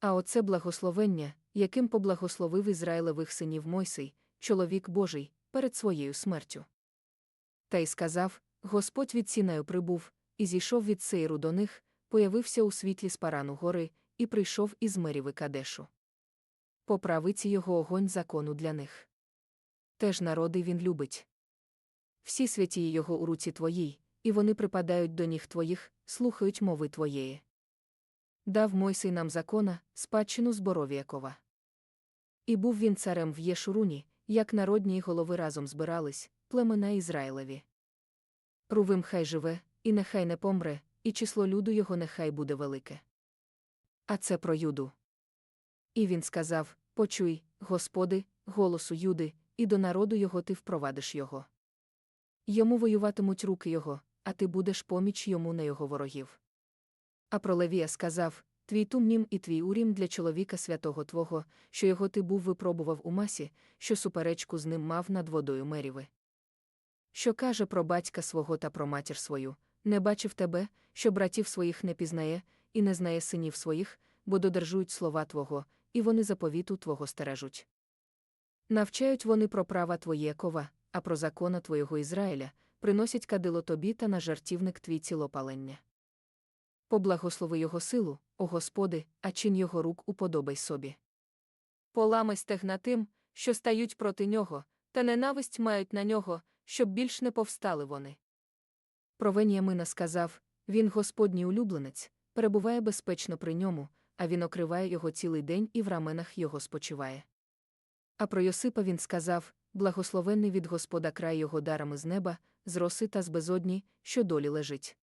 А оце благословення, яким поблагословив Ізраїлевих синів Мойсей, чоловік Божий, перед своєю смертю. Та й сказав: Господь від Сінаю прибув, і зійшов від Сейру до них, появився у світлі з парану гори, і прийшов із Меріви Кадешу. По правиці його огонь закону для них. Теж народи він любить. Всі святі його у руці твоїй, і вони припадають до ніг твоїх, слухають мови твоєї. Дав Мойсей нам закона, спадщину зборові Якова. І був він царем в Єшуруні, як народні голови разом збирались, племена Ізраїлеві. Рувим хай живе, і нехай не помре, і число люду його нехай буде велике. А це про Юду. І він сказав: Почуй, Господи, голосу Юди, і до народу його ти впровадиш його. Йому воюватимуть руки його, а ти будеш поміч йому на його ворогів. А про Левія сказав: Твій тумнім і твій урім для чоловіка святого Твого, що його ти був випробував у масі, що суперечку з ним мав над водою Меріви. Що каже про батька свого та про матір свою, не бачив тебе, що братів своїх не пізнає, і не знає синів своїх, бо додержують слова Твого, і вони заповіту Твого стережуть. Навчають вони про права Твої Якова, а про закона Твого Ізраїля, приносять кадило тобі та на жартівник твій цілопалення. Поблагослови його силу, о Господи, а чин його рук уподобай собі. Полами стегна тим, що стають проти нього, та ненависть мають на нього, щоб більш не повстали вони. Про Веніамина сказав він Господній улюбленець, перебуває безпечно при ньому, а він окриває його цілий день і в раменах його спочиває. А про Йосипа він сказав благословенний від Господа край його дарами з неба, з роси та з безодні, що долі лежить.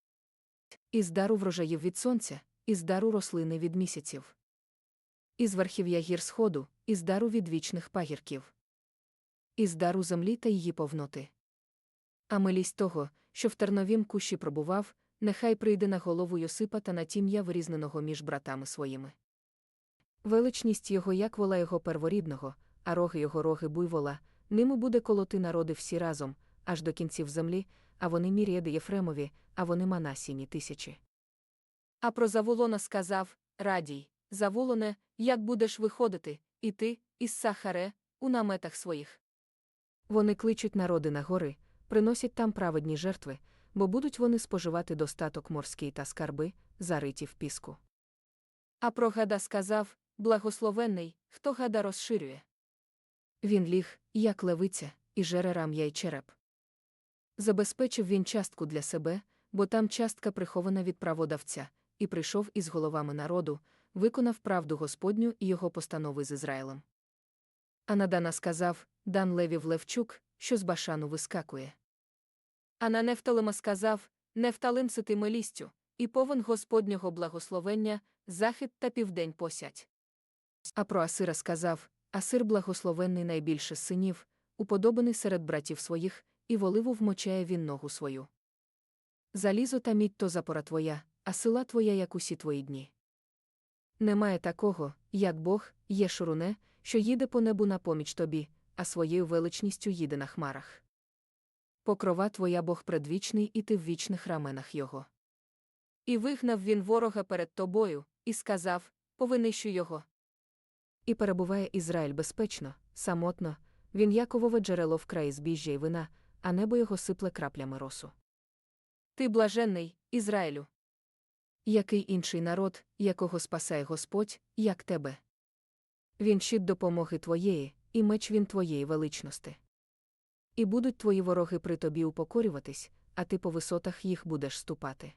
Із дару врожаїв від сонця, із дару рослини від місяців. Із верхів'я гір сходу, із дару від вічних пагірків. Із дару землі та її повноти. А милість того, що в терновім кущі пробував, нехай прийде на голову Йосипа та на тім'я вирізненого між братами своїми. Величність його, як вола його перворідного, а роги його роги буйвола, ними буде колоти народи всі разом, аж до кінців землі, а вони міряди Єфремові, а вони Манасіні тисячі. А про Заволона сказав Радій, Заволоне, як будеш виходити, і ти, із Сахаре, у наметах своїх. Вони кличуть народи на гори, приносять там праведні жертви, бо будуть вони споживати достаток морський та скарби, зариті в піску. А про гада сказав Благословенний, хто гада розширює. Він ліг, як левиця, і жере рам'я й череп. Забезпечив він частку для себе, бо там частка прихована від праводавця, і прийшов із головами народу, виконав правду Господню і його постанови з Ізраїлем. А Надана сказав Дан Левів Левчук, що з башану вискакує. А на Нефталима сказав Нефталим сити милістю, і повен Господнього благословення, захід та південь посять. А про Асира сказав Асир благословенний найбільше синів, уподобаний серед братів своїх, і воливу вмочає він ногу свою. Залізо та мідь то запора твоя, а сила твоя, як усі твої дні. Немає такого, як Бог, є шуруне, що їде по небу на поміч тобі, а своєю величністю їде на хмарах. Покрова твоя Бог предвічний, і ти в вічних раменах його. І вигнав він ворога перед тобою, і сказав Повинищу його. І перебуває Ізраїль безпечно, самотно, він Яковове джерело в краї збіжжя й вина, а небо його сипле краплями росу. Ти блаженний, Ізраїлю. Який інший народ, якого спасає Господь, як тебе? Він щит допомоги твоєї, і меч він твоєї величності. І будуть твої вороги при тобі упокорюватись, а ти по висотах їх будеш ступати.